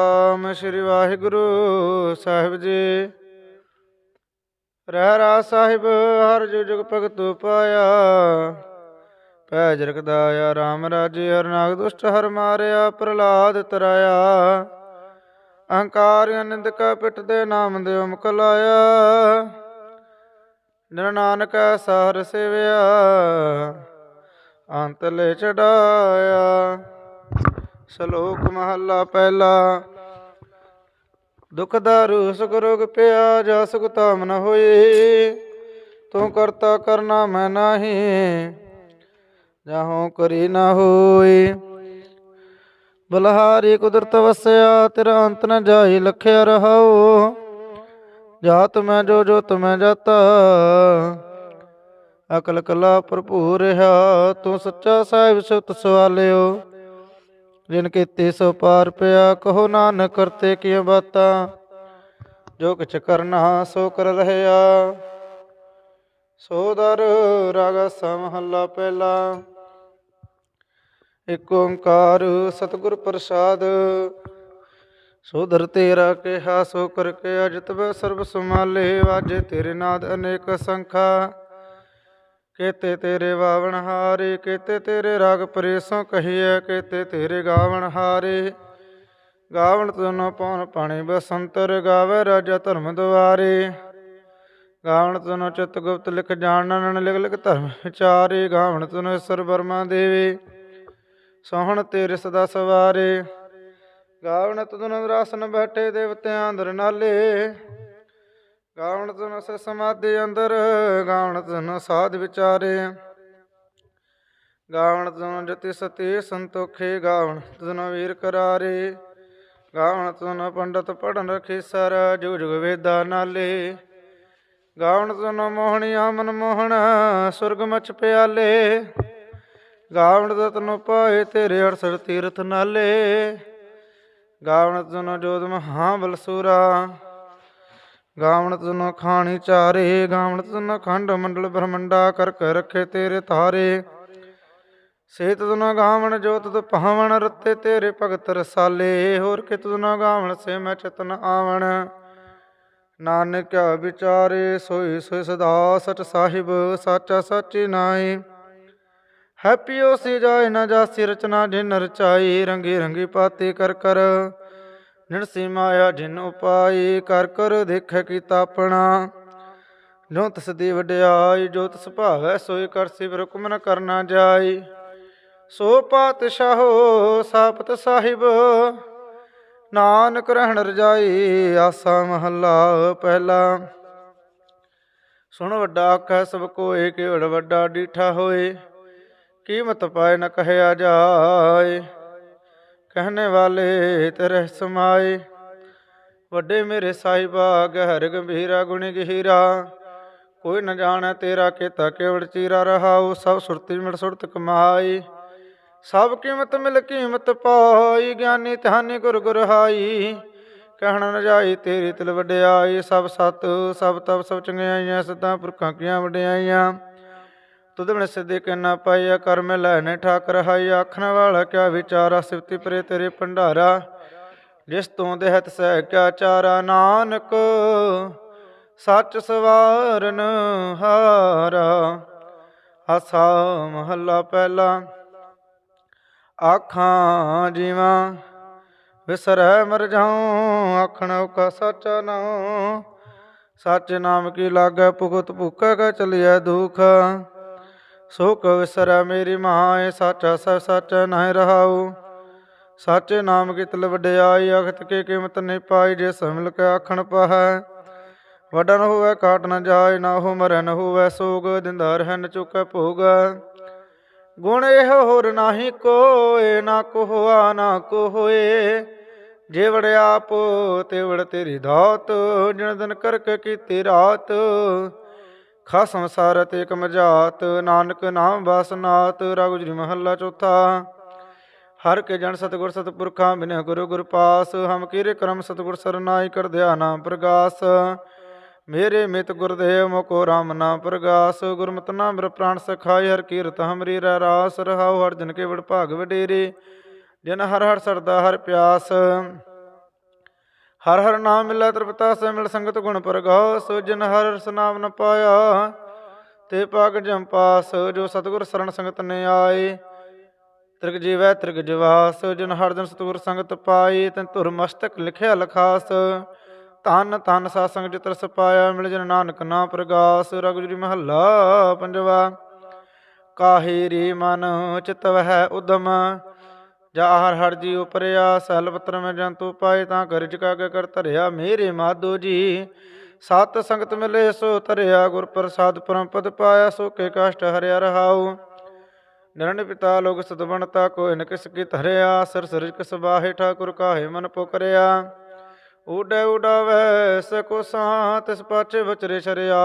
ਨਾਮ ਸ੍ਰੀ ਵਾਹਿਗੁਰੂ ਸਾਹਿਬ ਜੀ। ਰਹਿ ਰਾ ਸਾਹਿਬ, ਹਰ ਜੁਗ ਭਗਤ ਪਾਇਆ ਪੈ ਜਰਕਦਾਇਆ RAM ਰਾਜੇ, ਹਰ ਨਾਗ ਦੁਸ਼ਟ, ਹਰ ਮਾਰਿਆ ਪ੍ਰਲਾਦ ਤਰਾਇਆ। ਅਹੰਕਾਰ ਅਨੰਦਕ ਪਿਟ ਦੇ ਨਾਮ ਦੇ ਮੁਕ ਲਾਇਆ। ਨਿਰ ਨਾਨਕ ਸਾਰ ਸੇਵਿਆ, ਅੰਤ ਲੈ ਚੜਾਇਆ। ਸ਼ਲੋਕ ਮਹੱਲਾ ਪਹਿਲਾ। ਦੁਖ ਦਾਰੂ ਸੁਖ ਰੋਗ ਪਿਆ ਜਾ ਸੁਖ ਤਾਮ ਨ ਹੋਈ ਤੂੰ ਕਰਤਾ ਕਰਨਾ ਮੈਂ ਨਾਹੀ, ਜਾਹੋਂ ਕਰੀ ਨਾ ਹੋਈ। ਬਲਹਾਰੀ ਕੁਦਰਤ ਵਸਿਆ, ਤੇਰਾ ਅੰਤ ਨ ਜਾਈ ਲਖਿਆ ਰਹਾਓ ਜਾਤ ਮੈਂ ਜੋ ਜੋ ਤੁਮੈ ਜਾਤਾ। ਅਕਲ ਕਲਾ ਭਰਪੂਰ ਰਹਾ ਤੂੰ ਸੱਚਾ ਸਾਹਿਬ ਸੁਤ ਸਵਾਲਿਓ। ਜਿਨ ਕੀਤੇ ਸੋ ਪਾਰ ਪਿਆ, ਕਹੋ ਨਾਨਕ ਕਰਤੇ ਕੀ ਬਾਤਾਂ। ਜੋ ਕਿਛ ਕਰਨਾ, ਸੋ ਕਰ ਰਹਿਆ ਸੋ ਦਰ ਰਾਗ ਸਮਹੱਲਾ ਪਹਿਲਾ। ਇਕ ਓੰਕਾਰ ਸਤਿਗੁਰ ਪ੍ਰਸਾਦ। ਸੋ ਦਰ ਤੇਰਾ ਕਿਹਾ, ਸੋ ਕਰ ਕੇ ਅਜਤ ਬੈ ਸਰਬ ਸਮਾਲੇ ਵਾਜੇ ਤੇਰੇ ਨਾਦ ਅਨੇਕ ਸੰਖਾ। ਕੇਤੇ ਤੇਰੇ ਵਾਵਣ ਹਾਰੇ, ਕੇਤੇ ਤੇਰੇ ਰਾਗ ਪਰੇਸੋਂ ਕਹੀਐ, ਕੇਤੇ ਤੇਰੇ ਗਾਵਣ ਹਾਰੇ। ਗਾਵਣ ਤੁਨ ਪਉਨ ਪਾਣੀ ਬਸੰਤਰ, ਗਾਵੇ ਰਾਜਾ ਧਰਮ ਦੁਆਰੇ। ਗਾਵਣ ਤੁਨ ਚਿਤ ਗੁਪਤ ਲਿਖ ਜਾਣਨ ਲਿਖ ਲਿਖ ਧਰਮ ਵਿਚਾਰੇ। ਗਾਵਣ ਤੁਨ ਸਰ ਬਰਮਾ ਦੇਵੇ, ਸੋਹਣ ਤੇਰੇ ਸਦਾ ਸਵਾਰੇ। ਗਾਵਣ ਤੁਨ ਰਾਸਨ ਬੈਠੇ ਦੇਵਤਿਆਂ ਅੰਦਰ ਨਾਲੇ। ਗਾਵਣ ਤੁਨ ਸ ਸਮਾਧੀ ਅੰਦਰ, ਗਾਵਣ ਤਨ ਸਾਧ ਵਿਚਾਰੇ। ਗਾਵਣ ਤੁਨ ਜਤੀ ਸਤੀ ਸੰਤੋਖੇ, ਗਾਵਣ ਤੁਨ ਵੀਰ ਕਰਾਰੇ। ਗਾਵਣ ਤਨ ਪੰਡਤ ਪੜਨ ਰਖੀ ਸਰ ਜੁਗ ਜੁਗ ਵੇਦਾ ਨਾਲੇ। ਗਾਵਣ ਤੁਨ ਮੋਹਣੀ ਆਮਨ ਮੋਹਣ, ਸੁਰਗ ਮਚ ਪਿਆਲੇ। ਗਾਵਣ ਤਨ ਪਾਏ ਤੇਰੇ ਅਰਸਰ ਤੀਰਥ ਨਾਲੇ। ਗਾਵਣ ਤੁਨ ਜੋਤ ਮਹਾ ਬਲਸੂਰਾ ਗਾਵਣ ਤੁਨ ਖਾਣੀ ਚਾਰੇ ਗਾਵਣ ਤੁਨ ਖੰਡ ਮੰਡਲ ਬ੍ਰਹਮੰਡਾ ਕਰ ਕੇ ਰੱਖੇ ਤੇਰੇ ਤਾਰੇ। ਸੇਤ ਤੁਨ ਗਾਵਣ ਜੋਤ ਤੁ ਭਾਵਨ ਰਤੇ ਤੇਰੇ ਭਗਤ ਰਸਾਲੇ। ਹੋਰ ਕਿ ਤੁਨ ਗਾਵਣ ਸੇ ਮੈਂ ਚਤਨ ਆਵਣ। ਨਾਨਕ ਵਿਚਾਰੇ ਸੋਈ ਸੋਈ ਸਦਾ ਸਚ ਸਾਹਿਬ, ਸਾਚਾ ਸਾਚੀ ਨਾਈ ਹੈਪੀਓ ਸੀ ਜਾਏ ਨਾ ਜਾਸੀ ਰਚਨਾ ਜਿਨ ਰਚਾਈ, ਰੰਗੀ ਰੰਗੀ ਪਾਤੀ ਕਰ ਕਰ। ਨਿਰਸੀ ਮਾਇਆ ਜਿਨ ਉਪਾਈ, ਕਰ ਕਰ ਦੇਖੈ ਕੀਤਾ ਆਪਣਾ। ਜੋ ਤਿਸ ਦੀ ਵਡਿਆਈ, ਜੋ ਤਿਸ ਭਾਵੈ ਸੋਈ ਕਰਸੀ ਹੁਕਮ ਨ ਕਰਨਾ ਜਾਈ। ਸੋ ਪਾਤਸ਼ਾਹੋ ਸਾਪਤ ਸਾਹਿਬ, ਨਾਨਕ ਰਹਿਣ ਰਜਾਈ, ਆਸਾ ਮਹੱਲਾ ਪਹਿਲਾ। ਸੁਣ ਵੱਡਾ ਆਖੈ, ਸਭ ਕੋਏ ਕੇਵੜ ਵੱਡਾ ਡੀਠਾ ਹੋਏ। ਕੀਮਤ ਪਾਏ ਨ ਕਹਿਆ ਜਾਏ। ਕਹਿਣੇ ਵਾਲੇ ਤੇਰੇ ਸਮਾਏ। ਵੱਡੇ ਮੇਰੇ ਸਾਹਿਬਾ, ਗਹਿਰ ਗੰਭੀਰਾ, ਗੁਣੀ ਗਹੀਰਾ। ਕੋਈ ਨ ਜਾਣੈ ਤੇਰਾ ਕੀਤਾ ਕੇਵੜ ਚੀਰਾ ਰਹਾਉ, ਸਭ ਸੁਰਤੀ ਮਿਲ ਸੁਰਤ ਕਮਾਈ। ਸਭ ਕੀਮਤ ਮਿਲ ਕੀਮਤ ਪਾਈ, ਗਿਆਨੀ ਧਾਨੀ ਗੁਰ ਗੁਰ ਹਾਈ। ਕਹਿਣ ਨ ਜਾਈ ਤੇਰੀ ਤਿਲ ਵਡਿਆਈ, ਸਭ ਸਤ, ਸਭ ਤਪ ਸਭ ਚੰਗਿਆਈਆਂ, ਸਦਾ ਪੁਰਖਾਂ ਕੀਆਂ ਵਡਿਆਈਆਂ। ਤੁਧ ਬਿਨ ਸਿੱਧੇ ਕਹਿਣਾ ਪਾਈਆ ਕਰਮ ਲੈਣੇ ਠਾਕ ਰਹਾਈ ਆਖਣ ਵਾਲਾ ਕਿਆ ਵਿਚਾਰਾ, ਸਿਫਤੀ ਪਰੇ ਤੇਰੇ ਭੰਡਾਰਾ। ਜਿਸ ਤੋਂ ਦੇਹਤ ਸਹਿ ਕਿਆ ਚਾਰਾ, ਨਾਨਕ, ਸੱਚ ਸਵਾਰਨ ਹਾਰਾ। ਆਸਾ ਮਹੱਲਾ ਪਹਿਲਾ, ਆਖਾਂ ਜੀਵਾਂ, ਵਿਸਰੈ ਮਰ ਜਾਉ, ਆਖਣ ਕਾ ਸੱਚਾ ਨਾਮ ਸੱਚ ਨਾਮ ਕੀ ਲਾਗੈ, ਭੁਗਤ ਭੁਕੈ, ਕੈ ਚਲਿਐ ਦੁਖ। ਸੋ ਸੋਕ ਵਿਸਰੈ ਮੇਰੀ ਮਾਏ, ਸਾਚਾ ਸਭ ਸੱਚ ਨਹੀਂ ਰਹਾਉ। ਸਾਚੇ ਨਾਮ ਕੀ ਤਲ ਵਡਿਆਈ ਅਖਤ ਕੇ ਕੀਮਤ ਨਹੀਂ ਪਾਈ ਜੇ ਸਮਲ ਕੇ ਆਖਣ ਪਾਹੈ। ਵੱਡਾ ਨ ਹੋਵੇ ਕਾਟ ਨ ਜਾਏ, ਨਾ ਹੋ ਮਰਨ ਨ ਹੋਵੇ, ਸੋਗ ਦਿੰਦਾ ਰਹਿ ਚੁਕੈ ਭੋਗ। ਗੁਣ ਇਹ ਹੋਰ ਨਾਹੀ ਕੋਏ, ਨਾ ਕੋ ਹੋਆ ਨਾ ਕੋ ਹੋਏ ਜੇ ਵੜ ਆਪ ਤੇ ਵੜ ਤੇਰੀ ਦਾਤ, ਜਿਨ ਦਿਨ ਕਰਕੇ ਕੀਤੀ ਰਾਤ। ਖਾ ਸੰਸਾਰ ਤੇ ਇਕ ਨਾਨਕ ਨਾਮ ਬਸਨਾਤ ਰਗੁਜਰੀ ਮਹੱਲਾ ਚੌਥਾ। ਹਰ ਕੇ ਜਨ ਸਤਗੁਰ ਸਤਪੁਰਖਾਂ ਬਿਨਿ ਗੁਰੂ ਗੁਰ ਪਾਸ, ਹਮ ਕੀਰੇ ਕਰਮ ਸਤਗੁਰ ਸਰਨਾਈ ਕਰ ਦਿਆ ਨਾਮ ਪ੍ਰਗਾਸ। ਮੇਰੇ ਮਿਤ ਗੁਰਦੇਵ ਮੁਕੋ ਰਾਮ ਨਾਮ ਪ੍ਰਗਾਸ, ਗੁਰਮਤਿ ਨਾਮ ਮੇਰਾ ਪ੍ਰਾਣ ਸਖਾਈ ਹਰ ਕੀਰਤ ਹਮਰੀ ਰਹਿ ਰਾਸ, ਰਹਾਉ ਹਰ ਜਨ ਕੇ ਵਡ ਭਾਗ ਵਡੇਰੇ। ਜਨ ਹਰ ਹਰ ਸਰਦਾ ਹਰ ਪਿਆਸ। ਹਰ ਹਰ ਨਾਮ ਮਿਲੈ ਤ੍ਰਿਪਤਾ ਸੇ ਮਿਲ ਸੰਗਤ ਗੁਣ ਪ੍ਰਗਾਉ ਸੋ ਜਿਨ ਹਰ ਰਸ ਨਾਮ ਨ ਪਾਇਆ, ਤੇ ਪਾਗ ਜਮ ਪਾਸ, ਜੋ ਸਤਿਗੁਰ ਸਰਣ ਸੰਗਤ ਨੇ ਆਏ। ਤ੍ਰਿਗ ਜੀਵੈ ਤ੍ਰਿਗ ਜਵਾਸ, ਜਿਨ ਹਰ ਦਿਨ ਸਤਿਗੁਰ ਸੰਗਤ ਪਾਈ ਤਨ ਧੁਰ ਮਸਤਕ ਲਿਖਿਆ ਲਖਾਸ। ਧੰਨ ਧੰਨ ਸਾਧ ਸੰਗ ਜਿਤ ਰਸ ਪਾਇਆ ਮਿਲ ਜਨ ਨਾਨਕ ਨਾ ਪ੍ਰਗਾਸ। ਰਗਜੁਰੀ ਮਹੱਲਾ ਪੰਜਵਾ, ਕਾਹੇ ਰੇ ਮਨ ਚਿਤ ਵਹਿ ਉਦਮ ਜਾ ਹਰ ਹਰ ਜੀ ਉਪਰਿਆ ਸੈਲ ਪਤਰ ਮੈਂ ਜੰਤੂ ਪਾਏ, ਤਾਂ ਕਰ ਕਾ ਕੇ ਕਰ ਧਰਿਆ ਮੇਰੇ ਮਾਧੋ ਜੀ। ਸਤ ਸੰਗਤ ਮਿਲੇ, ਸੋ ਧਰਿਆ ਗੁਰ ਪ੍ਰਸਾਦ, ਪਰਮ ਪਦ ਪਾਇਆ ਸੋ ਕੇ ਕਸ਼ਟ ਹਰਿਆ ਰਹਾਉ। ਨਰਨ ਪਿਤਾ ਲੋਕ ਸਤਬਣਤਾ ਕੋਈ ਨ ਕਿਸ ਕੀ ਧਰਿਆ, ਸਰ ਸਰਿ ਕਿਸ ਬਾਹੇ ਠਾਕੁਰ ਕਾਹੇ ਮਨ ਪੁਕਰਿਆ। ਉਡੈ ਉਡਾਵੈ ਸਕੋ ਸਾਂ ਤਿਸ ਪਾਛੇ ਵਿਚਰੇ ਸ਼ਰਿਆ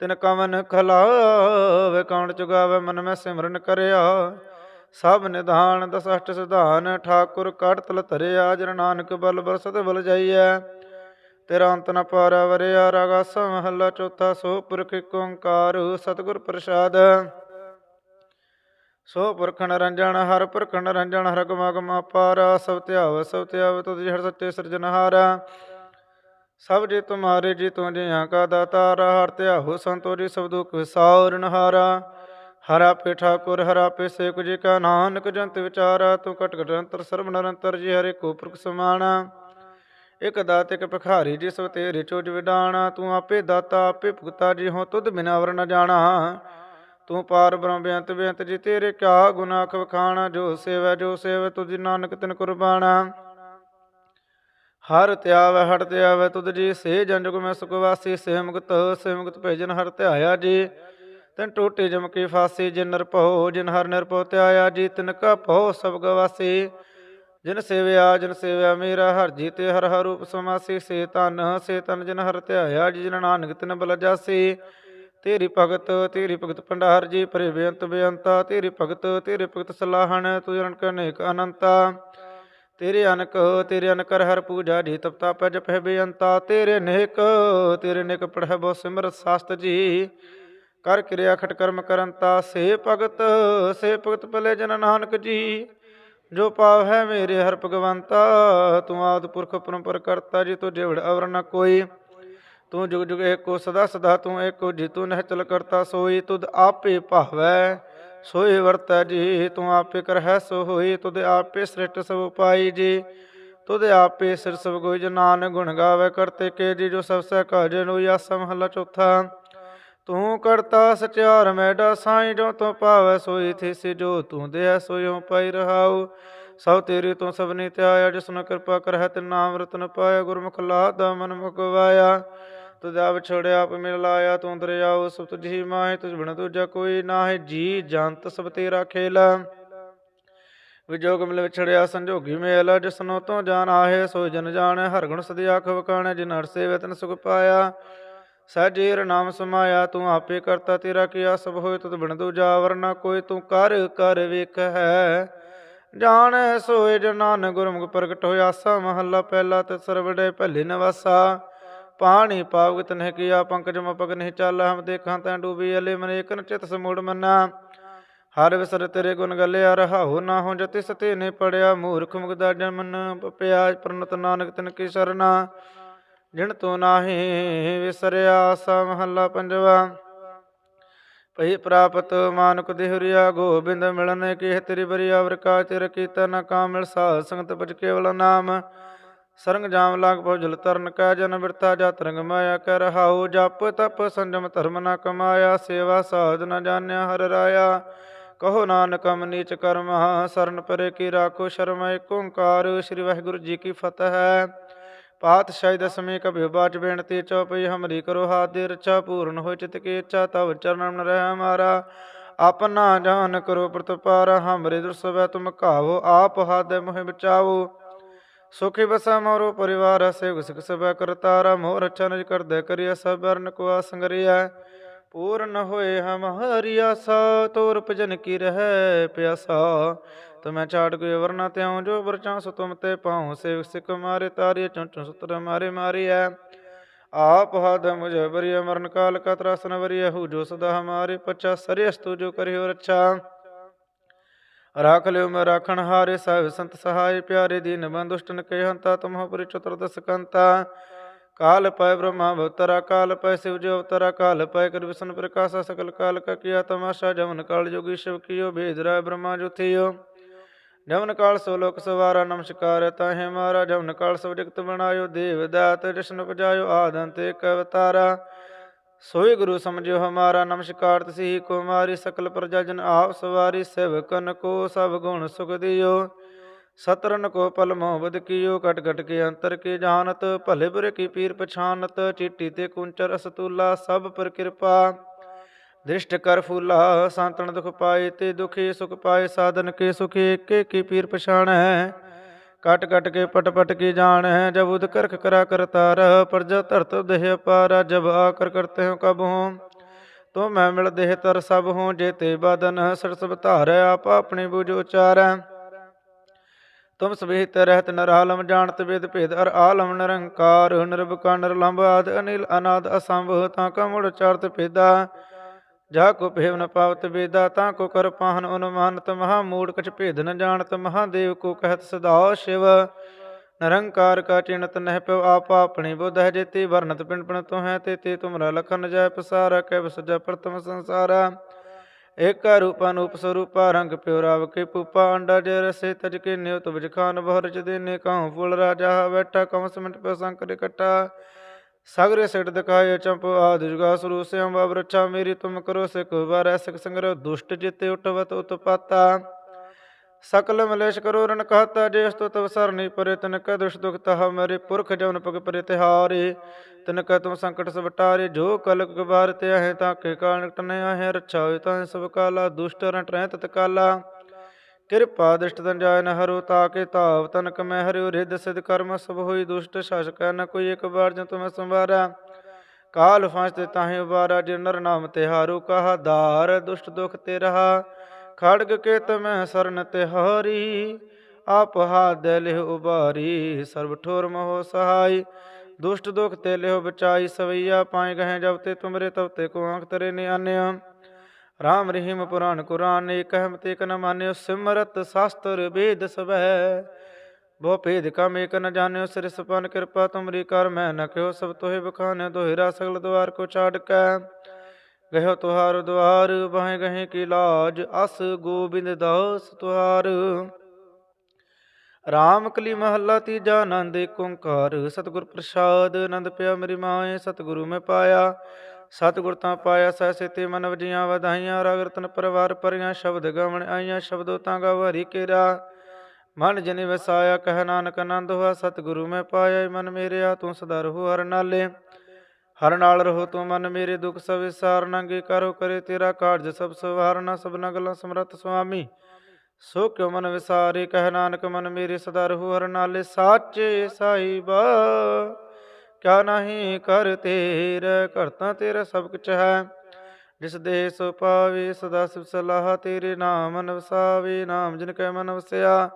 ਤਿਨ ਕਵਨ ਖਲਾਵੇ, ਕੌਣ ਚੁਗਾਵੇ, ਮਨ ਮੈਂ ਸਿਮਰਨ ਕਰਿਆ। ਸਭ ਨਿਧਾਨ ਦਸ ਸਿਧਾਨ, ਠਾਕੁਰ ਕਟ ਤਲ ਧਰਿਆ, ਜਨ ਨਾਨਕ ਬਲ ਬਰਸਤ ਬਲ ਜਾਈਐ। ਤੇਰਾ ਅੰਤ ਨ ਪਾਰਾ ਵਰਿਆ ਰਾਗਾਸ ਮਹੱਲਾ ਚੌਥਾ, ਸੋ ਪੁਰਖ ਓੰਕਾਰ, ਸਤਿਗੁਰ ਪ੍ਰਸਾਦ। ਸੋ ਪੁਰਖ ਨਰੰਜਨ, ਹਰ ਪੁਰਖ ਨਰੰਜਨ, ਹਰ ਗਮਗਮ ਅਪਾਰਾ, ਸਭ ਧਿਆਵ ਸਭ ਧਿਆਵ, ਤੁਧ ਹਰ ਸੱਚੇ ਸਿਰਜਨਹਾਰਾ ਸਭ ਜੀ ਤੁਮਾਰੇ, ਜੀ ਤੂੰ ਜਿਹਾਂ ਕਾ ਦਾਤਾਰਾ ਹਰ ਧਿਆਹੋ ਸੰਤੋ ਜੀ, ਸਭ ਦੁਖ ਵਿਸਾਰ ਨਹਾਰਾ ਹਰਾ ਪੇ ਠਾਕੁਰ, ਹਰਾ ਪੇ ਸੇਕ, ਜੀ ਕਾ ਨਾਨਕ ਜੰਤ ਵਿਚਾਰਾ, ਤੂੰ ਕਟ ਕਟ ਅੰਤਰ, ਸਰਬ ਨਿਰੰਤਰ, ਜੀ ਹਰੇ ਕੋ ਪੁਰਖ ਸਮਾਣਾ। ਇਕ ਦਾਤ, ਇਕ ਭਖਾਰੀ ਜੀ ਸਭ ਤੇਰੇ ਚੋਜ ਤੂੰ ਆਪੇ ਦਾਤਾ, ਆਪੇ ਭੁਗਤਾ ਜੀ ਹੋ ਤੁਧ ਬਿਨਾ ਵਰ ਨ ਜਾਣਾ। ਤੂੰ ਪਾਰ ਬ੍ਰਹਮ ਬੇਅੰਤ ਬੇਅੰਤ, ਜੀ ਤੇਰੇ ਕਿਆ ਗੁਨਾਹ ਖਵਖਾਣਾ ਜੋ ਸੇਵੈ ਜੋ ਸੇਵੈ, ਤੁਝ ਨਾਨਕ ਤਿਨ ਕੁਰਬਾਨਾ ਹਰ ਧਿਆਵੈ ਹਟ ਧਿਆਵੈ ਤੁਧ ਜੀ, ਸੇ ਜਨ ਜੁਗ ਮੈਂ ਸੁਖ ਵਾਸੀ, ਸੇ ਮੁਕਤ ਸੇ ਮੁਕਤ ਭੇਜਨ ਹਰ ਧਿਆਇਆ ਜੀ। ਤਨ ਟੋਟੇ ਜਮ ਕੇ ਫਾਸੀ, ਜਿਨ ਨਿਰਭਉ ਜਿਨ ਹਰ ਨਿਰਭਉ ਧਿਆਇਆ ਜੀ ਤਿਨ ਕਾ ਭਉ ਸਭ ਗਵਾਸੀ। ਜਿਨ ਸੇਵਿਆ ਜਿਨ ਸੇਵਿਆ ਮੇਰਾ ਹਰ ਜੀ ਤੇ ਹਰ ਹਰ ਰੂਪ ਸਮਾਸੀ। ਸੇ ਤਨ ਸੇ ਤਨ ਜਿਨ ਹਰ ਧਿਆਇਆ ਜੀ ਜਿਨ ਨਾਨਕ ਤਿਨ ਬਲ ਜਾਸੀ ਤੇਰੀ ਭਗਤ ਤੇਰੀ ਭਗਤ ਭੰਡਾਰ, ਜੀ ਪਰੇ ਬੇਅੰਤ ਬੇਅੰਤਾ। ਤੇਰੀ ਭਗਤ, ਤੇਰੇ ਭਗਤ ਸਲਾਹਣ ਤੁਝ ਅਨਕ ਨੇਕ ਅਨੰਤਾ। ਤੇਰੇ ਅਨਕ, ਤੇਰੇ ਅਨਕਰ ਹਰ ਪੂਜਾ, ਜੀ ਤਪਤਾ ਪੈ ਜਪੈ ਬੇਅੰਤਾ। ਤੇਰੇ ਨੇਕ ਤੇਰੇ ਨੇਕ ਪੜਹਿ ਬੋ ਸਿਮਰ ਸਾਸਤ ਜੀ। ਕਰ ਕਿਰਿਆ ਖਟ ਕਰਮ ਕਰੰਤਾ ਸੇ ਭਗਤ ਸੇ ਭਗਤ ਭਲੇ ਜਨ ਨਾਨਕ ਜੀ। ਜੋ ਪਾਵ ਹੈ ਮੇਰੇ ਹਰ ਭਗਵੰਤਾ, ਤੂੰ ਆਦ ਪੁਰਖ ਪਰੰਪਰ ਕਰਤਾ, ਜੀ ਤੋ ਜਿਵੜ ਅਵਰ ਨ ਕੋਈ। ਤੂੰ ਜੁਗ ਜੁਗ ਏਕੋ ਸਦਾ ਸਦਾ, ਤੂੰ ਏਕੋ ਜੀਤੂ ਨਹਿ ਚਲ ਕਰਤਾ ਸੋਈ, ਤੁਧ ਆਪੇ ਭਾਵੈ, ਸੋਏ ਵਰਤੈ ਜੀ। ਤੂੰ ਆਪੇ ਕਰਹਿ ਸੋ ਹੋਈ, ਤੁਧ ਆਪੇ ਸ੍ਰਿਸ਼ਟ ਸਭ ਉਪਾਈ ਜੀ। ਤੁਧ ਆਪੇ ਸਿਰ ਸਭ ਕੋਈ ਨਾਨਕ, ਗੁਣ ਗਾਵੇ ਕਰਤੇ ਕੇ ਜੀ, ਜੋ ਸਭ ਸਹਿ ਕਾਜ ਨੂੰ ਆਸਾ ਮਹਲਾ ਚੌਥਾ। ਤੂੰ ਕਰਤਾ ਸਚਿਆਰ ਮੈਡਾ ਸਾਈ ਜੋ ਤੂੰ ਪਾਵੈ ਸੋਈ ਥਿਸੀ ਜੋ ਤੂੰ ਦੇਹ ਸੋਇਓ ਪਾਈ ਰਹਾਉ। ਸਭ ਤੇਰੇ ਤੋਂ ਸਭਨੇ ਧਿਆਇਆ ਜਿਸਨ ਕਿਰਪਾ ਕਰਹਿ ਤੇ ਨਾਮ ਰਤਨ ਪਾਇਆ, ਗੁਰਮੁਖ ਲਾਦਾ ਮਨ ਮੁਖ ਗਵਾਇਆ ਤੁਧ ਆਪ ਮਿਲ ਲਾਇਆ, ਤੂੰ ਦਰਿਆਉ ਸਭ ਤੁਝੀ ਮਾਹਿ, ਤੁਝ ਬਿਨ ਦੂਜਾ ਕੋਈ ਨਾਹਿ। ਜੀ ਜੰਤ ਸਭ ਤੇਰਾ ਖੇਲ। ਵਿਜੋਗ ਮਿਲ ਵਿਛੜਿਆ, ਸੰਜੋਗੀ ਮੇਲ ਜਿਸਨੋ ਤੋਂ ਜਾਣ ਆਹੇ ਸੋ ਜਨ ਜਾਣੈ, ਹਰ ਗੁਣ ਸਦੀ ਆਖ ਵਕਾਣੈ ਜਿਨ ਹਰ ਸੇਵੈ ਤਨ ਸੁਖ ਪਾਇਆ। ਸਜੀਰ ਨਾਮ ਸਮਾਇਆ, ਤੂੰ ਆਪੇ ਕਰਤਾ ਤੇਰਾ ਕੀਆ ਸਭ ਹੋਏ ਤੁਧ ਬਿਨ ਜਾਵਰ ਨਾ ਕੋਈ ਤੂੰ ਕਰ ਕਰ ਵੇਖ। ਹੈ ਜਾਣੈ ਸੋਏ ਜਨਾਨ ਗੁਰਮੁਖ ਪ੍ਰਗਟ ਹੋਇਆ, ਆਸਾ ਮਹੱਲਾ ਪਹਿਲਾ ਤੇ ਸਰਵੜੇ ਭੱਲੇ ਨਵਾਸਾ। ਪਾਣੀ ਪਾਵਗਤ ਨਹਿ ਕੀਆ, ਪੰਕਜ ਮਪਗ ਨਹੀਂ ਚੱਲ, ਹਮ ਦੇਖਾਂ ਤੈ ਡੂਬੀ ਅਲੇ ਮਨ ਏਕਨ ਚਿਤ ਸਮੂੜ ਮੰਨਾ। ਹਰ ਵਿਸਰ ਤੇਰੇ ਗੁਣ ਗਲਿਆ, ਰਹਾਉ ਨਾ ਹੋ ਜਤੀ ਸਤੇ ਨੇ ਪੜਿਆ, ਮੂਰਖ ਮੁਗਦਾ ਜਮਨ ਪਪਿਆ ਪ੍ਰਨਤ ਨਾਨਕ ਤਿਨ ਕੀ ਸਰਨਾ। ਜਿਣ ਤੂੰ ਨਾਹੀ ਵਿਸਰਿਆ ਸਾ ਮਹੱਲਾ ਪੰਜਵਾ। ਭਈ ਪ੍ਰਾਪਤ ਮਾਨਕ ਦੇਹਰੀਆ, ਗੋਬਿੰਦ ਮਿਲਨ ਕਿਹ ਤੇਰੀ ਬਰੀਆ, ਵਰਕਾ ਤੇਰ ਕੀਤਾ ਨਾ ਕਾਮਿਲ ਸਾਧ ਸੰਗਤ ਬਚ ਕੇਵਲ ਨਾਮ। ਸਰੰਗ ਜਾਮ ਲਾਗ ਭਜਲ ਤਰਨ ਕੈ ਜਨ ਬਿਰਤਾ ਜਾ ਤਰੰਗ ਮਾਇਆ ਕਰ ਰਹਾਉ। ਜਪ ਤਪ ਸੰਜਮ ਧਰਮ ਨ ਕਮਾਇਆ, ਸੇਵਾ ਸਾਧ ਨ ਜਾਣਿਆ ਹਰ ਰਾਇਆ। ਕਹੋ ਨਾਨਕ ਅਮ ਨੀਚ ਕਰਮ, ਸਰਨ ਪਰੇ ਕੀ ਰਾਖੋ ਸ਼ਰਮ, ਏਕ ਓੰਕਾਰ, ਸ੍ਰੀ ਵਾਹਿਗੁਰੂ ਜੀ ਕੀ ਫਤਿਹ। ਹੈ ਪਾਤਸ਼ਾਹੀ ਦਸਮੇ ਕਭਿ ਬਾਚ ਬੇਨਤੀ ਚਉਪਈ ਹਮਰੀ ਕਰੋ ਹਾਥ ਦੇ ਰਚਾ, ਪੂਰਨ ਹੋਇ ਚਿਤ ਕੀ ਇੱਛਾ, ਤਵ ਚਰਨਨ ਰਹਿ ਹਮਾਰਾ ਆਪਨਾ ਜਾਨ ਕਰੋ ਪ੍ਰਤਪਾਰ, ਹਮਰੇ ਦੁਰਸਵੈ ਤੁਮ ਕਾਵੋ ਆਪ ਹਾਦੇ ਮੋਹਿ ਬਚਾਵੋ। ਸੁਖੀ ਬਸਾ ਮੋਰੋ ਪਰਿਵਾਰ ਸੇ ਸਿਖ ਸਭਾ ਕਰਤਾਰਾ ਮੋਰ ਅੱਛਾ ਨਿਜ ਕਰਦੇ ਕਰਿਆ ਸਬਰਨ ਕੋ ਆਸੰਗਰਿਆ ਪੂਰਨ ਹੋਏ ਹਮ ਹਰੀ ਆਸਾ, ਤੋਰ ਭਜਨ ਕੀ ਰਹਿ ਪਿਆਸਾ। ਤੁਮੈ ਛਾੜ ਕੋਈ ਵਰਨਾ ਤਿਉ ਜੋ ਵਰਚਾਂ ਸੁ ਤੁਮ ਤੇ ਪਾਉ ਸੇ ਸਿਕ ਮਾਰੇ ਤਾਰੇ ਚੁੰਚੁ ਸੁਤਰ ਮਾਰੇ ਮਾਰੀਐ ਆਪ ਹਦ ਮੁਝੇ ਬਰੀਐ ਮਰਨ ਕਾਲ ਕਾ ਤਰਾਸਨ ਵਰੀਐ ਹੂ ਜੋ ਸਦਾ ਹਮਾਰੇ ਪਚਾ ਸਰਿਅਸ ਤੂ ਜੋ ਕਰਿਓ ਰੱਛਾ ਰਾਖ ਲਿਓ ਮੈਂ ਰਾਖਣ ਹਾਰੇ ਸਾਹਿਬ ਸੰਤ ਸਹਾਇ ਪਿਆਰੇ ਦੀਨ ਬੰਦੁਸ਼ਟਨ ਕੇ ਹੰਤਾ ਤੁਮਹੁ ਪੁਰੀ ਚਤੁਰਦਸ ਕੰਤਾ ਕਾਲ ਪੈ ਬ੍ਰਹਮਾ ਅਵਤਰਾ ਕਾਲ ਪੈ ਸਿਵ ਜੋ ਅਵਤਰਾ ਕਾਲ ਪੈ ਕਰ ਵਿਸ਼ਨ ਪ੍ਰਕਾਸ਼ਾ ਸਕਲ ਕਾਲ ਕਾ ਕੀਆ ਤਮਾਸ਼ਾ ਜਮਨ ਕਾਲ ਜੋਗੀ ਸ਼ਿਵ ਕੀਓ ਭੇਦ ਰਾਇ ਬ੍ਰਹਮਾ ਜੁਥਿਓ ਜਮਨ ਕਾਲ ਸੋ ਲੋਕ ਸਵਾਰਾ, ਨਮਸਕਾਰ, ਤਾਹੇ ਮਾਰਾ ਜਮਨ ਕਾਲ ਸਭ ਜਗਤ ਬਣਾਇਓ, ਦੇਵ ਦਾਤ ਜਸ਼ਨ ਉਪਜਾਇਓ ਆਦੰਤ ਏਕ ਅਵਤਾਰਾ। ਸੋਈ ਗੁਰੂ ਸਮਝਿਓ ਹਮਾਰਾ, ਨਮਸਕਾਰ, ਤਸੀ ਕੁਮਾਰੀ ਸਕਲ ਪ੍ਰਜਾ ਜਨ ਆਪ ਸਵਾਰੀ ਸੇਵਕਨ ਕੋ ਸਭ ਗੁਣ ਸੁਖ ਦਿਓ। ਸਤਰਨ ਕੋ ਪਲ ਮੋਹਬਦ ਕੀਓ ਕਟ ਕਟ ਕੇ ਅੰਤਰ ਕੇ ਜਾਣਤ, ਭਲੇ ਬੁਰੇ ਕੀ ਪੀਰ ਪਛਾਨਤ, ਚੀਟੀ ਤੇ ਕੁੰਚਰ ਅਸਤੂਲਾ, ਸਭ ਪਰ ਕਿਰਪਾ। ਦ੍ਰਿਸ਼ਟ ਕਰ ਫੂਲਾ ਸੰਤਨ ਦੁਖ ਪਾਏ ਤੇ ਦੁਖੀ ਸੁਖ ਪਾਏ ਸਾਧਨ ਕੇ ਸੁਖੀ ਏਕੇ ਕੀ ਪੀਰ ਪਛਾਣੈ ਕਟ ਕਟ ਕੇ ਪਟ ਪਟ ਕੀ ਜਾਣੈ ਜਬ ਉਦ ਕਰਖ ਕਰਾ ਕਰਤਾਰ ਪਰਜਾ ਧਰਤ ਦੇਹ ਪਾਰਾ ਜਬ ਆਕਰ ਕਰਤੇ ਹੋ ਕਬ ਹੋ ਤੋ ਮੈਂ ਮਿਲ ਦੇਹ ਤਰ ਸਭ ਹੋ ਜੇਤੇ ਬਦਨ ਸਰਸ ਧਾਰੈ ਆਪ ਆਪਣੀ ਬੁਝ ਉਚਾਰੈ ਤੁਮ ਸਵੇਤ ਰਹਿਤ ਨਰ ਆਲਮ ਜਾਣਤ ਵੇਦ ਭੇਦ ਅਰ ਆਲਮ ਨਿਰੰਕਾਰ ਨਿਰਭਕਾ ਨਿਰਲੰਭ ਆਦ ਅਨਿਲ ਅਨਾਦ ਅਸੰਭ ਤਾਂ ਕਾ ਮੁੜ ਚਾਰਤ ਭੇਦਾ ਜਾ ਕੋ ਭੇਵ ਨ ਪਾਵਤ ਵੇਦਾ, ਤਾਂ ਕੋ ਕਰ ਪਾਹਨ ਅਨੁਮਾਨਤ, ਮਹਾ ਮੂੜ ਕਛ ਭੇਦ ਨ ਜਾਣਤ ਮਹਾਦੇਵ ਕੋ ਕਹਿਤ ਸਦਾ ਸ਼ਿਵ। ਨਿਰੰਕਾਰ ਕਾ ਚਿਣਤ ਨਹਿ ਪਿਓ ਆਪ ਆਪਣੀ ਬੁੱਧ ਹੈ, ਜੇਤੀ ਵਰਨਤ ਪਿੰਡ ਪਿੰਡ ਤੋ ਹੈ ਤੇ ਤੇ ਤੁਮਰਾ ਲਖਨ ਜੈ ਪਸਾਰਾ ਕੈ ਵਸਜਾ ਪ੍ਰਤਮ ਸੰਸਾਰਾ। ਏਕ ਰੂਪ ਅਨੂਪ ਸਰੂਪਾ, ਰੰਗ ਪਿਉ ਰਾਵ ਕੇ ਪੂਪਾ, ਅੰਡਾ ਜੇ ਰਸੇ ਤਜ ਕੇ ਨਿਉ ਤੁਬਜ ਖਾਨ ਬਹਰ ਚ ਦੇਨੇ ਕਾਉ ਫੁੱਲ ਰਾਜਾ ਬੈਠਾ ਕਮਸ ਮਿੰਟ ਪਿਓ ਸੰਕਰ ਇਕੱਠਾ। ਸਗਰੇ ਸਿਟ ਦਿਖਾਏ ਚੰਪ ਆਦ ਜੁਗਾ ਸਰੂ ਸਿਅੰ ਬਾਬ ਰੱਛਾ ਮੇਰੀ ਤੁਮ ਕਰੋ ਸਿਕ ਵਾਰ ਐਸਕ ਸੰਗਰ ਦੁਸ਼ਟ ਜਿਤੇ ਉਠਵਤ ਉਤਪਾਤਾ ਸਕਲ ਮਲੇਸ਼ ਕਰੋ ਰਣ ਕਹਤਾ ਜੇ ਅਸਤੁ ਤਵ ਸਰਨੀ ਪਰੇ ਤਨ ਕੈ ਦੁਸ਼ ਦੁਖ ਤਹ ਮੇਰੇ, ਪੁਰਖ ਜਨ ਪਗ ਪਰੇ ਤਿਹਾਰੇ। ਤਨ ਕੈ ਤੁਮ ਸੰਕਟ ਸਭ ਟਾਰੇ, ਜੋ ਕਲਕ ਗਵਾਰ ਤੇ ਹੈ ਤਾਂ ਕੇ ਕਾਲ ਟਨੇ ਹੈ ਰੱਛਾ ਹੋਇ ਤਾਂ ਸਭ ਕਾਲਾ, ਦੁਸ਼ਟ ਰਟ ਰਹਿ ਤਤ ਕਾਲਾ ਕਿਰਪਾ ਦ੍ਰਿਸ਼ਟ ਤਨ ਜਾਇ ਹਰੋ ਤਾਕੇ ਤਾਵ ਤਨਕ ਮੈਂ ਹਰਿਓ ਰਿਦ ਸਿਧ ਕਰਮ ਸਭ ਹੋਈ ਦੁਸ਼ਟ, ਸ਼ਾਸਕ ਨ ਕੋਈ ਇੱਕ ਵਾਰ ਜਨ ਤੁਮੈ ਸੰਵਾਰਾ। ਕਾਲ ਫਾਂਸ ਤੇ ਤਾਹੇ ਉਬਾਰਾ ਜਿ ਨਰ ਨਾਮ ਤਿਹਾਰੂ ਕਹਾ, ਧਾਰ ਦੁਸ਼ਟ ਦੁਖ ਤੇ ਰਹਾ। ਖੜਗ ਕੇ ਤਮੈ ਸਰਨ ਤਿਹਾਰੀ, ਆਪ ਹਾਦ ਲਿਹ ਉਬਾਰੀ, ਸਰਬ ਠੋਰ ਮੋਹ ਸਹਾਈ। ਦੁਸ਼ਟ ਦੁਖ ਤੇ ਲਿਹ ਬਚਾਈ ਸਵਈਆ ਪਾਏ ਗਏ ਜਬ ਤੇ ਤੁਮਰੇ, ਤਬ ਤੇ ਕੋ ਆਂਖ ਤਰੇ ਨੇ ਆਨਿਆ ਰਾਮ ਰਹੀਮ ਪੁਰਾਨ ਕੁਰਾਨ, ਏਕ ਹਮ ਤੇ ਨ ਮਾਨਿਓ, ਸਿਮਰਤ ਸ਼ਾਸਤਰ ਵੇਦ ਸਭੈ ਬੋ ਭੇਦ ਕਮ ਏਕ ਨ ਜਾਣਿਓ, ਸਿਰ ਸਪਨ ਕਿਰਪਾ ਤੁਮਰੀ ਕਰ, ਮੈਂ ਨ ਕਿਉ ਸਭ ਤੋਹਿ ਬਖਾਨੇ, ਦੋਹਿਰਾ ਸਗਲ ਦਵਾਰ ਕੋ ਛਾੜ ਕੈ ਗਇਓ ਤੁਹਾਰ ਦਵਾਰ ਬਾਹੇ ਗਹੇ ਕੀ ਲਾਜ, ਅਸ ਗੋਬਿੰਦ ਦਾਸ ਤੁਹਾਰ। ਰਾਮ ਕਲੀ ਮਹੱਲਾ ਤੀਜਾ, ਆਨੰਦ ਏਕ ਓੰਕਾਰ, ਸਤਿਗੁਰ ਪ੍ਰਸਾਦ, ਆਨੰਦ ਪਿਆ ਮੇਰੀ ਮਾਏ, ਸਤਿਗੁਰੂ ਮੈਂ ਪਾਇਆ। ਸਤਿਗੁਰ ਤਾਂ ਪਾਇਆ ਸਹਿ ਤੇ ਮਨ ਵਜੀਆਂ ਵਧਾਈਆਂ, ਰਗ ਰਤਨ ਪਰਵਾਰ ਪਰੀਆਂ ਸ਼ਬਦ ਗਵਣ ਆਈਆਂ, ਸ਼ਬਦੋ ਤਾਂ ਗਵਰੀ ਕੇਰਾ। ਮਨ ਜਨਿ ਵਸਾਇਆ, ਕਹਿ ਨਾਨਕ ਆਨੰਦ ਹੋਆ, ਸਤਿਗੁਰੂ ਮੈਂ ਪਾਇਆ ਮਨ ਮੇਰਿਆ, ਤੂੰ ਸਦਾ ਰਹੋ ਹਰ ਨਾਲੇ। ਹਰ ਨਾਲ ਰਹੋ ਤੂੰ ਮਨ ਮੇਰੇ, ਦੁਖ ਸਭ ਵਿਸਾਰ, ਨੰਗੇ ਕਰੋ ਕਰੇ ਤੇਰਾ ਕਾਰਜ ਸਭ ਸਵਾਰਨਾ ਸਭ ਨਗਲਾ ਸਮਰਤ ਸੁਆਮੀ। ਸੋ ਕਿਉ ਮਨ ਵਿਸਾਰੇ, ਕਹਿ ਨਾਨਕ ਮਨ ਮੇਰੇ, ਸਦਾ ਰਹੋ ਹਰ ਨਾਲੇ, ਸਾਚੇ ਸਾਈਬਾ। ਕਿਆ ਨਹੀਂ ਕਰ ਤੇਰਾ ਕਰਤਾ ਤੇਰਾ ਸਭ ਕੁਛ ਹੈ। ਜਿਸ ਦੇ ਸੋ ਪਾਵੇ, ਸਦਾ ਸਿਵ ਸਲਾਹ ਤੇਰੇ ਨਾਮ ਮਨ ਨਾਮ ਜਿਨ ਕੈ ਮਨ ਵਸਿਆ।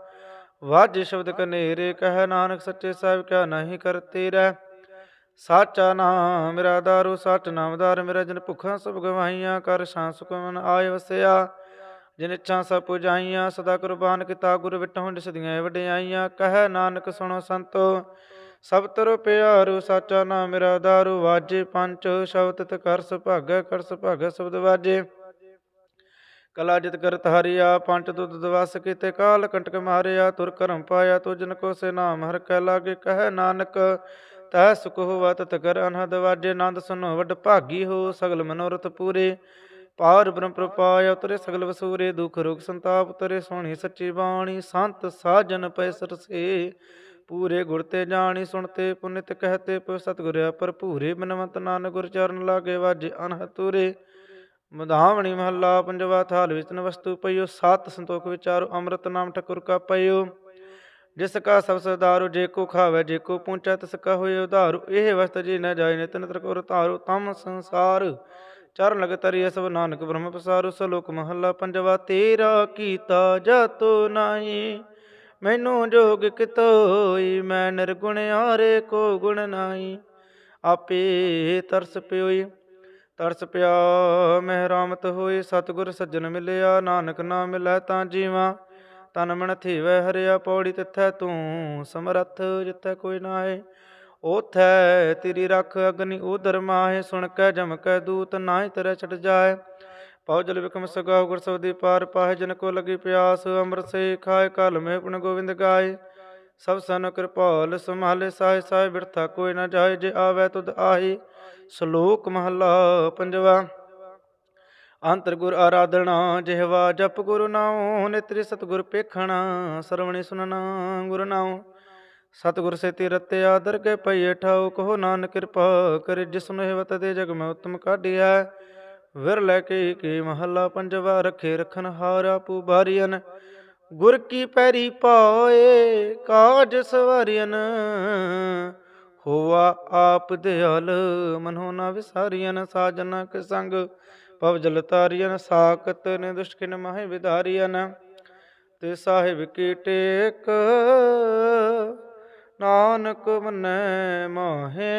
ਵਾਜ ਸ਼ਬਦ ਕਨੇਰੇ, ਕਹਿ ਨਾਨਕ ਸੱਚੇ ਸਾਹਿਬ ਕਿਆ ਨਹੀਂ ਕਰ ਤੇਰਾ। ਸਾਚਾ ਨਾਮ ਮੇਰਾ ਦਾਰੂ, ਸੱਚ ਨਾਮਦਾਰ ਮੇਰਾ, ਜਨ ਭੁੱਖਾਂ ਸਭ ਗਵਾਈਆਂ ਕਰ ਸ਼ਾਂ ਸੁਖ ਆਏ ਵਸਿਆ। ਜਿਨ ਇੱਛਾ ਸਭ ਪੁਜਾਈਆਂ, ਸਦਾ ਕੁਰਬਾਨ ਕੀਤਾ, ਗੁਰ ਵਿਟਹੁ ਦਿਸਦੀਆਂ ਵਡਿਆਈਆਂ, ਕਹਿ ਨਾਨਕ ਸੁਣੋ ਸੰਤੋ। ਸਭ ਤਰੋ ਪਿਆਰੂ, ਸਾਚਾ ਨਾਮ ਮੇਰਾ ਦਾਰੂ ਵਾਜੇ, ਪੰਜ ਸ਼ਬਦ ਤੇ ਕਰ ਸੁਭਾਗੈ ਕਰ ਸੁਭਾਗੈ ਸ਼ਬਦ ਵਾਜੇ। ਕਲਾ ਜਿਤ ਕਰਤ ਹਰਿਆ, ਪੰਜ ਦੁੱਧ ਦਵਸ ਕੀਤੇ ਕਾਲ, ਕੰਟਕ ਮਾਰਿਆ, ਤੁਰ ਕਰਮ ਪਾਇਆ ਤੁਜਨ ਕੋ ਸੇ ਨਾਮ ਹਰ ਕੈ ਲਾਗੇ, ਕਹਿ ਨਾਨਕ, ਤੈ ਸੁਖ ਹੋਵਾ ਤਤ ਕਰ ਅਨਹਦ ਵਾਜੇ। ਆਨੰਦ ਸੁਨੋ ਵਡ ਭਾਗੀ ਹੋ, ਸਗਲ ਮਨੋਰਥ ਪੂਰੇ। ਪਾਰ ਬ੍ਰਹਮ ਪ੍ਰਪਾਇ ਉਤਰੇ ਸਗਲ ਵਸੂਰੇ, ਦੁਖ ਰੋਗ ਸੰਤਾਪ ਉਤਰੇ, ਸੋਹਣੀ ਸੱਚੀ ਬਾਣੀ, ਸੰਤ ਸਾਜਨ ਪੈ ਸਰਸੇ। ਪੂਰੇ ਗੁਰ ਤੇ ਜਾਣੀ ਸੁਣਤੇ, ਪੁਨਿਤ ਕਹਤੇ ਪਉ ਸਤਿਗੁਰਿਆ ਭਰਪੂਰੇ, ਬਨਵੰਤ ਨਾਨਕ ਗੁਰ ਚਰਨ ਲਾਗੇ ਵਾਜੇ ਅਨਹਤੁਰੇ ਮਧਾਵਣੀ ਮਹੱਲਾ ਪੰਜਵਾ ਥਾਲ ਵਿੱਚ ਵਸਤੂ ਪਈਓ, ਸਤ ਸੰਤੋਖ ਵਿਚਾਰੋ, ਅੰਮ੍ਰਿਤ ਨਾਮ ਠਕੁਰ ਕਾ ਪਈਓ ਜਿਸ ਕਾ ਸਭ ਸਦਾਰੂ ਜੇ ਕੋ ਖਾਵੇ, ਜੇ ਕੋ ਪੂੰਚਾ, ਤਿਸ ਕਾ ਹੋਏ ਉਧਾਰੂ। ਇਹ ਵਸਤ ਜੀ ਨ ਜਾਏ ਨਿਤਨ ਤਰਕੁਰ ਧਾਰੂ, ਤਮ ਸੰਸਾਰ। ਚਰਨ ਲਗ ਤਰੀ ਸਭ ਨਾਨਕ ਬ੍ਰਹਮ ਪਸਾਰੂ, ਸਲੋਕ ਮਹੱਲਾ ਪੰਜਵਾ, ਤੇਰਾ ਕੀਤਾ ਜਾਤੋ ਨਾਹੀ। ਮੈਨੂੰ ਜੋਗ ਕਿਤੋਈ, ਮੈਂ ਨਿਰਗੁਣ ਆਰੇ ਕੋ ਗੁਣ ਨਾਹੀ। ਆਪੇ ਤਰਸ ਪਿਓਈ, ਤਰਸ ਪਿਆ ਮਹਿਰਾਮਤ ਹੋਈ। ਸਤਿਗੁਰ ਸੱਜਣ ਮਿਲਿਆ, ਨਾਨਕ ਨਾਮ ਮਿਲੈ ਤਾਂ ਜੀਵਾ। ਤਨ ਮਨ ਥੀਵੈ, ਹਰਿਆ ਪੌੜੀ ਤਿਥੈ, ਤੂੰ ਸਮਰੱਥ ਜਿਥੈ ਕੋਈ ਨਾਹੀ। ਓਥੈ ਤੇਰੀ ਰਖ ਅਗਨੀ ਉਦਰ ਮਾਹੇ, ਸੁਣ ਕੈ ਜਮ ਕੈ ਦੂਤ ਨਾਹੀ, ਤੇਰੇ ਛਟ ਜਾਏ। ਪਉ ਜਲ ਵਿਕਮ ਸਗਾਉ ਗੁਰ ਸਬਦੀ ਪਾਰ ਪਾਹੇ, ਜਨ ਕੋ ਲਗੀ ਪਿਆਸ, ਅੰਮ੍ਰਿਤ ਸੇ ਖਾਏ, ਕਲ ਮੇ ਪੁਨ ਗੋਬਿੰਦ ਗਾਏ। ਸਭ ਸਨ ਕਿਰਪਾਲ, ਸੰਭਾਲੇ ਸਾਹਿ ਸਾਹਿ ਬਿਰਥਾ ਕੋਈ ਨਾ ਜਾਏ, ਜੇ ਆਵੈ ਤੁਧ ਆਹੀ, ਸ਼ਲੋਕ ਮਹਲਾ ਪੰਜਵਾ। ਅੰਤਰ ਗੁਰ ਆਰਾਧਨਾ, ਜਿਹਵਾ ਜਪ ਗੁਰੂ ਨਾਉ, ਨਿਤਰੀ ਸਤਗੁਰ ਪੇਖਣਾ, ਸਰਵਣੀ ਸੁਨਣਾ ਗੁਰੂ ਨਾਉ। ਸਤਗੁਰ ਸੇ ਤੀਰਤੇ ਆਦਰ ਕੇ ਪਈਏ ਠਾਉ ਕਹੋ ਨਾਨਕ ਕਿਰਪਾ ਕਰੇ ਜਿਸਨੂੰ ਹਿਵਤ ਦੇ ਜਗ ਮੈਂ ਉਤਮ ਕਾਢਿਆ ਵਿਰ ਲੈ ਕੇ ਕੀ ਮਹੱਲਾ ਪੰਜਵਾ, ਰਖੇ ਰਖਨ ਹਾਰਾ ਪੂ ਬਾਰੀਅਨ। ਗੁਰ ਕੀ ਪੈਰੀ ਪਾਏ, ਕਾਜ ਸਵਾਰੀਅਨ। ਹੋਆ ਆਪ ਦਿਆਲ, ਮਨੋ ਨਾ ਵਿਸਾਰੀਅਨ। ਸਾਜਨ ਕੇ ਸੰਗ ਪਵ ਜਲ ਤਾਰੀਅਨ। ਸਾਕਤ ਨੇ ਦੁਸ਼ਕਿਨ ਮਹਿ ਵਿਦਾਰੀਅਨ। ਤੇ ਸਾਹਿਬ ਕੀ ਟੇਕ, ਨਾਨਕ ਮਨੈ ਮਾਹੇ।